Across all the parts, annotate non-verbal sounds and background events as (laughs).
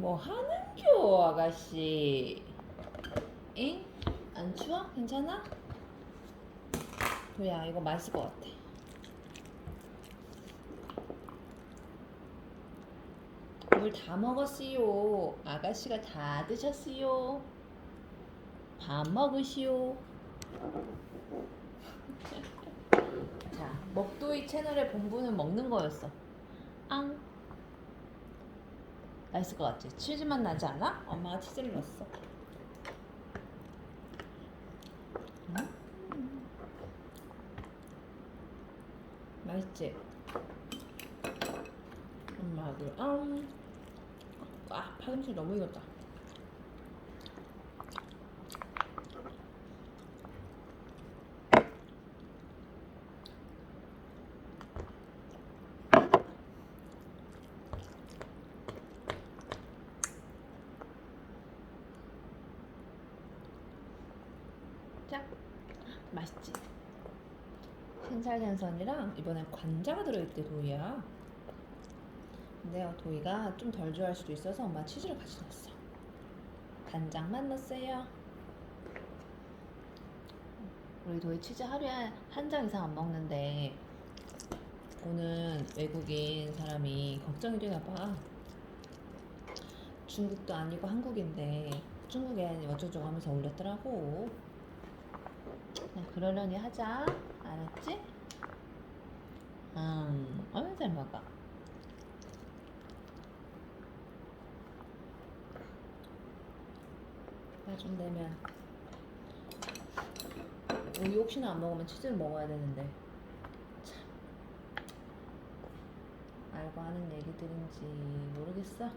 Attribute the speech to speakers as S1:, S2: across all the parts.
S1: 뭐 하는겨 아가씨? 응? 안 추워? 괜찮아? 도야 이거 맛있을 것 같아. 물 다 먹었어요 아가씨가 다 드셨어요 밥 먹으시오. (laughs) 자 먹도이 채널의 본부는 먹는 거였어. 앙 맛있을 것 같지? 치즈 맛 나지 않아? 엄마가 치즈를 넣었어. 음. 맛있지? 엄마도 음. 아 파김치 너무 익었다. 자, 맛있지? 신살생선이랑 이번엔 관자가 들어있대 도희야. 근데 도희가 좀 덜 좋아할 수도 있어서 엄마 치즈를 같이 넣었어. 간장만 넣었어요. 우리 도희 치즈 하루에 한 장 이상 안 먹는데 보는 외국인 사람이 걱정이 되나 봐. 중국도 아니고 한국인데 중국엔 어쩌저쩌고 하면서 올렸더라고. 그냥 그러려니 하자. 알았지? 음, 어느 잘 먹어. 나좀 되면 우리 혹시나 안 먹으면 치즈를 먹어야 되는데 참 알고 하는 얘기들인지 모르겠어.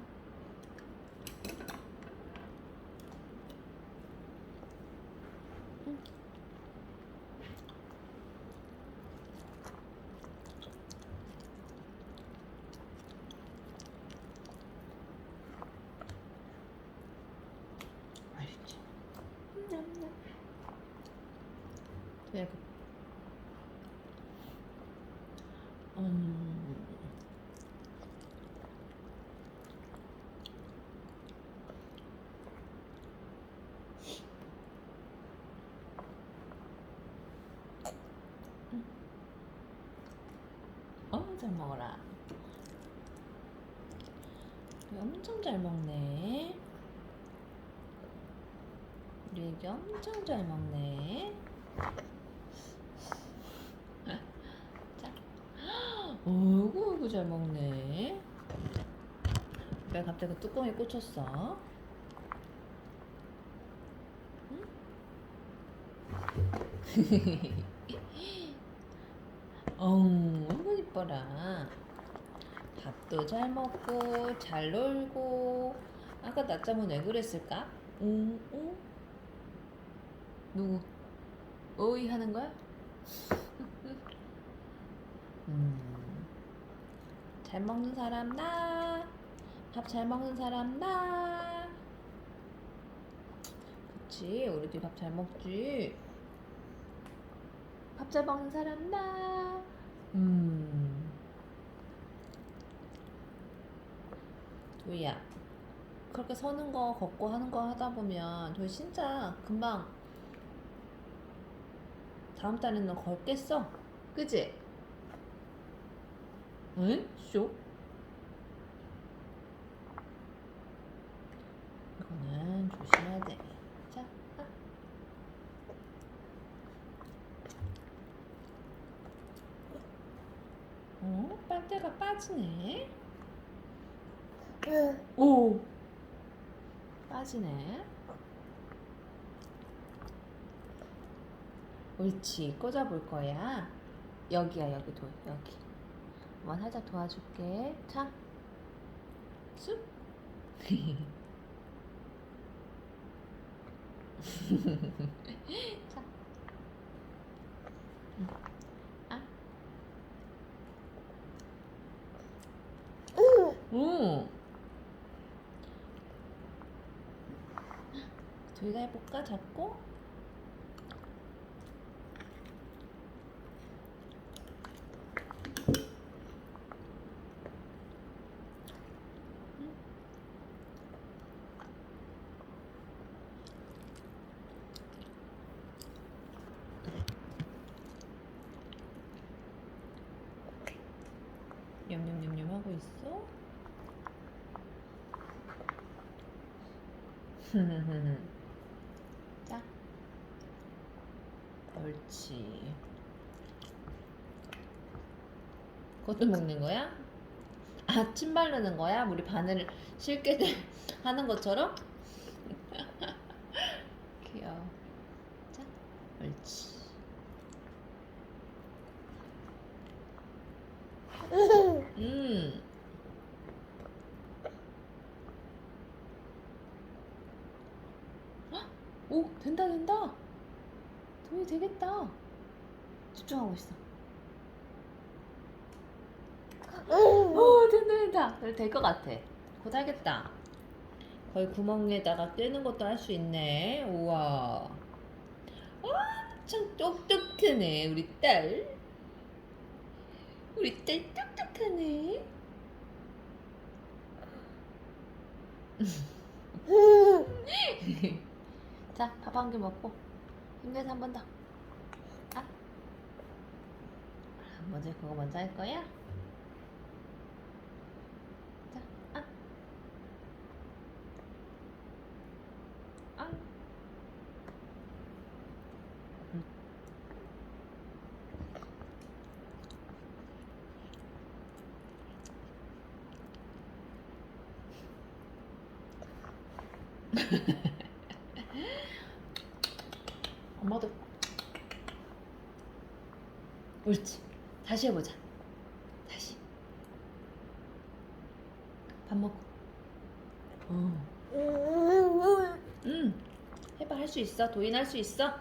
S1: 맛있지? 그냥 그, 음, 어, 잘 먹어라. 엄청 잘 먹네. 우리 애기 엄청 잘 먹네. 자, 어이구, 어이구, 잘 먹네. 왜 갑자기 그 뚜껑에 꽂혔어? 응? (laughs) 어이구, 이뻐라. 밥도 잘 먹고, 잘 놀고. 아까 낮잠은 왜 그랬을까? 응, 응? 누구? 어이 하는 거야? 음, 잘 먹는 사람 나. 밥 잘 먹는 사람 나. 그치, 우리도 밥 잘 먹지. 밥 잘 먹는 사람 나. 음. 도희야, 그렇게 서는 거, 걷고 하는 거 하다 보면 도희 진짜 금방 다음 달에는 걷겠어. 그지? 응? 쇼? 이거는 조심해야 돼. 자, 아. 어? 빨대가 빠지네. 오! 빠지네. 옳지. 꽂아볼 거야. 여기야, 여기 도, 여기. 한번 살짝 도와줄게. 자. 쑥. (laughs) 자. 음. 아. 오. 둘다 해볼까? 잡고. 있어? 자. 옳지. 그것도 먹는 거야? 아, 침 바르는 거야? 우리 바늘을 실게 돼- (laughs) 하는 것처럼? (laughs) 귀여워. 자, 옳지. 음. 오, 된다, 된다. 도이 되겠다. 집중하고 있어. 오, 된다, 된다. 그래, 될것 같아. 곧 하겠다. 거의 구멍에다가 떼는 것도 할 수 있네. 우와. 엄청 똑똑하네, 우리 딸. 우리 딸 똑똑하네. (laughs) 자, 밥한개 먹고 힘내서 한 번 더. 아. 먼저 그거 먼저 할 거야? 자, 아. 아. 음. (laughs) 엄마도 옳지. 다시 해보자. 다시. 밥 먹고. 어. 응 해봐. 할 수 있어. 도인 할 수 있어.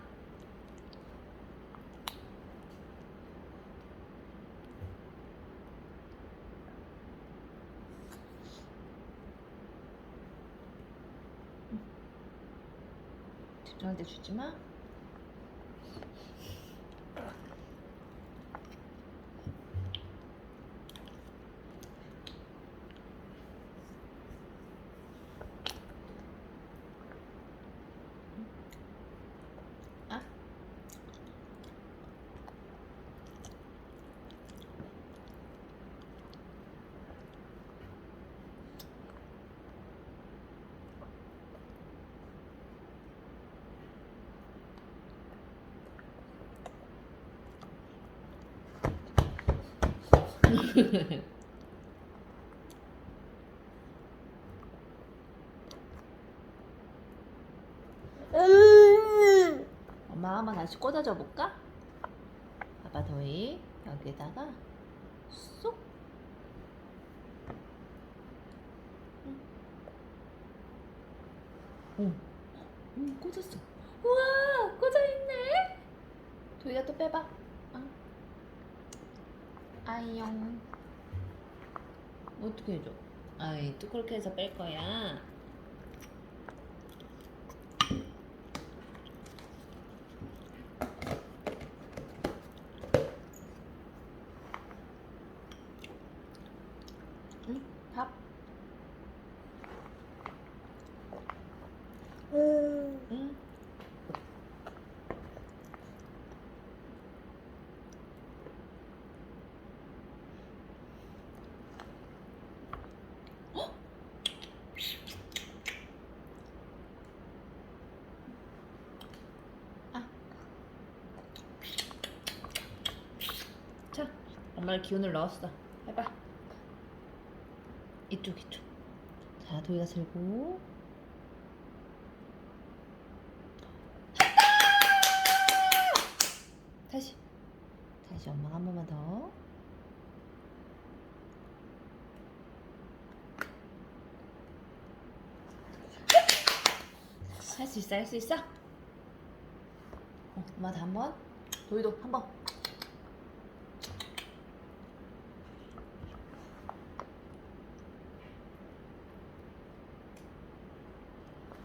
S1: 때 주지 마. 아. (laughs) 엄마 한번 다시 꽂아줘 볼까? 아빠 도이 여기다가 쏙. 응. 응. 응, 꽂았어. 우와, 꽂아 있네. 도이가 또 빼봐. 응. 아이용. 어떻게 해줘? 아이, 또 그렇게 해서 뺄 거야. 응, 밥. 응. 아. 자, 엄마를 기운을 넣었어. 해봐. 이쪽 이쪽. 자, 도희가 들고. 다시. 다시 엄마가 한 번만 더. 할 수 있어, 할 수 있어. 어, 엄마도 한 번. 도희도 한 번.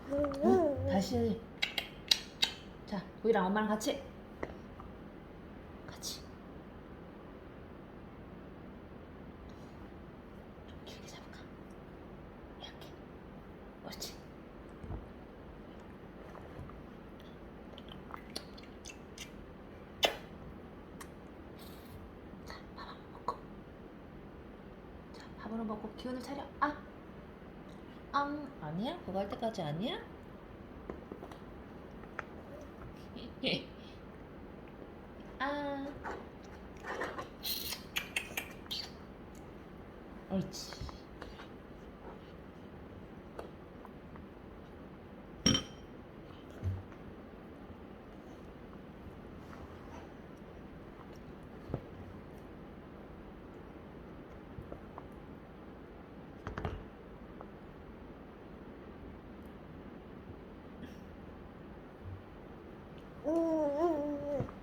S1: 어, 다시. 자, 도희랑 엄마랑 같이. 같이. 좀 길게 잡을까? 이렇게. 옳지. 자, 밥 한번 먹고. 자, 밥으로
S2: 먹고 기운을 차려. 아, 음,
S1: 아니야? 그거 할 때까지 아니야? 아. 옳지.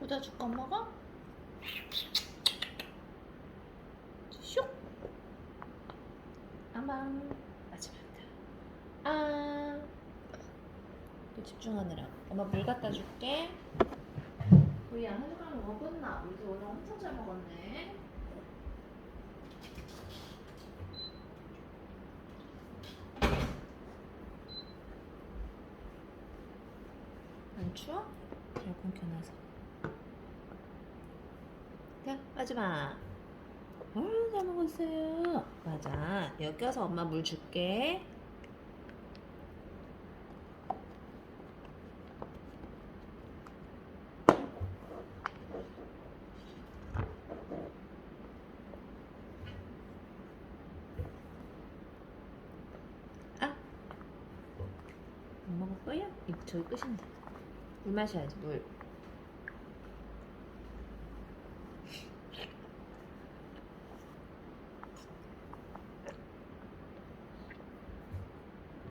S2: 모자 줄거 먹어?
S1: 슉. 아망. 마지막. 아. 또 집중하느라. 엄마 물 갖다 줄게. 우리 한 숟가락 먹었나? 우리 오늘 엄청 잘 먹었네. 안 추워? 에어컨 켜놔서. 야, 마지막. 어우, 잘 먹었어요. 맞아. 여기 껴서 엄마 물 줄게. 아. 끝인데. 물 마셔야지, 물.